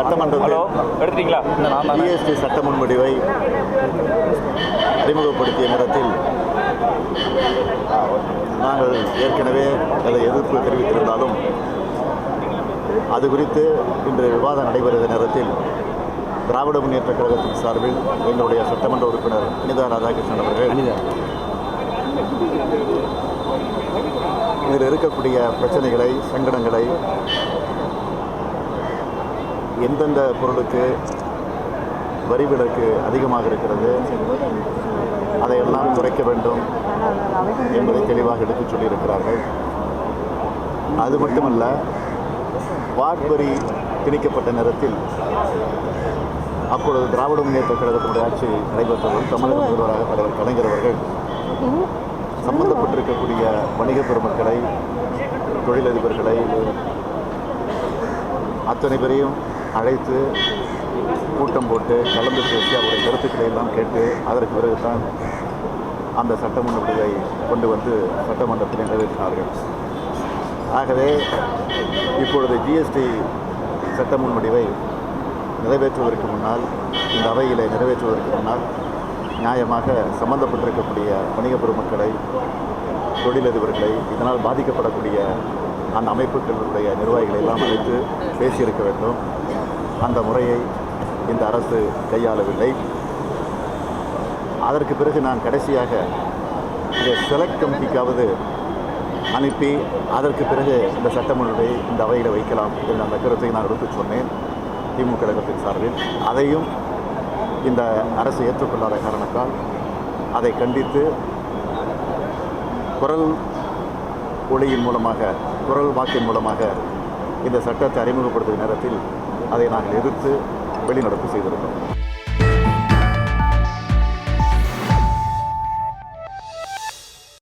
Hello எடுத்துட்டீங்களா? GST சட்ட முன்வடிவை அறிமுகப்படுத்திய நேரத்தில் நாங்கள் ஏற்கனவே அதை எதிர்ப்பு தெரிவித்திருந்தாலும் அது குறித்து இன்று விவாதம் நடைபெறுகிற நேரத்தில் திராவிட முன்னேற்ற கழகத்தின் சார்பில் எங்களுடைய சட்டமன்ற உறுப்பினர் அனிதா ராதாகிருஷ்ணன் அவர்கள் இதில் இருக்கக்கூடிய பிரச்சனைகளை சங்கடங்களை எந்தெந்த பொருளுக்கு வரி விலக்கு அதிகமாக இருக்கிறது? அதையெல்லாம் குறைக்க வேண்டும் என்பதை தெளிவாக எடுத்துச் சொல்லியிருக்கிறார்கள். அது மட்டுமல்ல வாட் வரி திணிக்கப்பட்ட நேரத்தில் அப்பொழுது திராவிட முன்னேற்ற கழகத்தினுடைய ஆட்சி நடைபெற்றவர் தமிழக முதல்வராக தலைவர் கலைஞர் அவர்கள் சம்பந்தப்பட்டிருக்கக்கூடிய வணிக பெருமக்களை தொழிலதிபர்களை அத்தனை பேரையும் அழைத்து கூட்டம் போட்டு கலந்து பேசி அவருடைய கருத்துக்களை எல்லாம் கேட்டு அதற்கு பிறகுதான் அந்த சட்டமன்ற முடிவை கொண்டு வந்து சட்டமன்றத்தில் நிறைவேற்றினார்கள். ஆகவே இப்பொழுது ஜிஎஸ்டி சட்ட முன்வடிவை நிறைவேற்றுவதற்கு முன்னால் இந்த அவையிலே நிறைவேற்றுவதற்கு முன்னால் நியாயமாக சம்பந்தப்பட்டிருக்கக்கூடிய வணிக பெருமக்களை தொழிலதிபர்களை இதனால் பாதிக்கப்படக்கூடிய அந்த அமைப்புகளுடைய நிர்வாகிகளை எல்லாம் அழைத்து பேசியிருக்க வேண்டும். அந்த முறையை இந்த அரசு கையாளவில்லை. அதற்கு பிறகு நான் கடைசியாக இதை செலக்ட் கமிட்டிக்காவது அனுப்பி அதற்கு பிறகு இந்த சட்டமன்றத்தை இந்த அவையில் வைக்கலாம் என்ற அந்த கருத்தை நான் எடுத்து சொன்னேன் திமுக கழகத்தின் சார்பில். அதையும் இந்த அரசு ஏற்றுக்கொள்ளாத காரணத்தால் அதை கண்டித்து குரல் ஒளியின் மூலமாக குரல் வாக்கின் மூலமாக இந்த சட்டத்தை அறிமுகப்படுத்தும் நேரத்தில் அதை நாங்கள் எதிர்த்து வெளிநடப்பு செய்திருந்தோம்